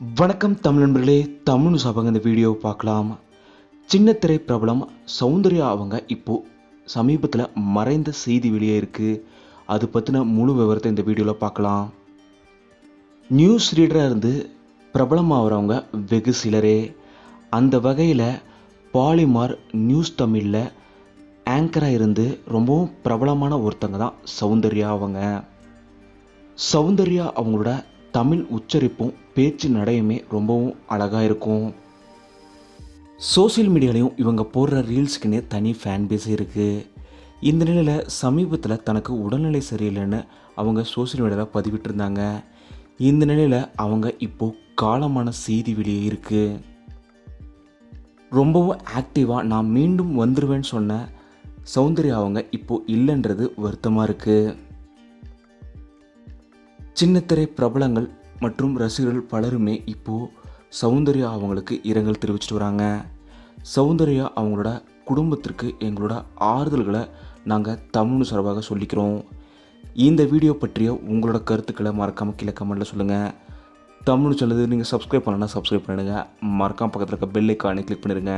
வணக்கம் தமிழ் நண்பர்களே தமிழ் சாப்பாங்க இந்த வீடியோவை பார்க்கலாம். சின்னத்திரை பிரபலம் சௌந்தர்யா அவங்க இப்போது சமீபத்தில் மறைந்த செய்தி வெளியே இருக்குது அது பற்றின முழு விவரத்தை இந்த வீடியோவில் பார்க்கலாம். நியூஸ் ரீடராக இருந்து பிரபலமாகிறவங்க வெகு சிலரே. அந்த வகையில் பாலிமார் நியூஸ் தமிழில் ஆங்கராக இருந்து ரொம்பவும் பிரபலமான ஒருத்தங்க தான் சௌந்தர்யா அவங்க. சௌந்தர்யா அவங்களோட தமிழ் உச்சரிப்பும் பேச்சு நடையுமே ரொம்பவும் அழகாக இருக்கும். சோஷியல் மீடியாலையும் இவங்க போடுற ரீல்ஸுக்குன்னே தனி ஃபேன் பேஸ் இருக்குது இந்த நிலையில் சமீபத்தில் தனக்கு உடல்நிலை சரியில்லைன்னு அவங்க சோஷியல் மீடியாவில் பதிவிட்டிருந்தாங்க. இந்த நிலையில் அவங்க இப்போது காலமான செய்தி வெளியே இருக்குது ரொம்பவும் ஆக்டிவாக நான் மீண்டும் வந்துடுவேன்னு சொன்ன சௌந்தர்யா அவங்க இப்போது இல்லைன்றது வருத்தமாக இருக்குது சின்னத்திரை பிரபலங்கள் மற்றும் ரசிகர்கள் பலருமே இப்போது சௌந்தர்யா அவங்களுக்கு இரங்கல் தெரிவிச்சிட்டு வராங்க. சௌந்தர்யா அவங்களோட குடும்பத்திற்கு எங்களோட ஆறுதல்களை நாங்கள் தமிழ் சார்பாக சொல்லிக்கிறோம். இந்த வீடியோ பற்றிய உங்களோட கருத்துக்களை மறக்காமல் கீழே கமெண்ட்டில் சொல்லுங்கள் தமிழ் சொல்லுது நீங்கள் சப்ஸ்கிரைப் பண்ணலன்னா சப்ஸ்கிரைப் பண்ணிடுங்க. மறக்காம பக்கத்தில் இருக்க பெல் ஐக்கானை கிளிக் பண்ணிடுங்க.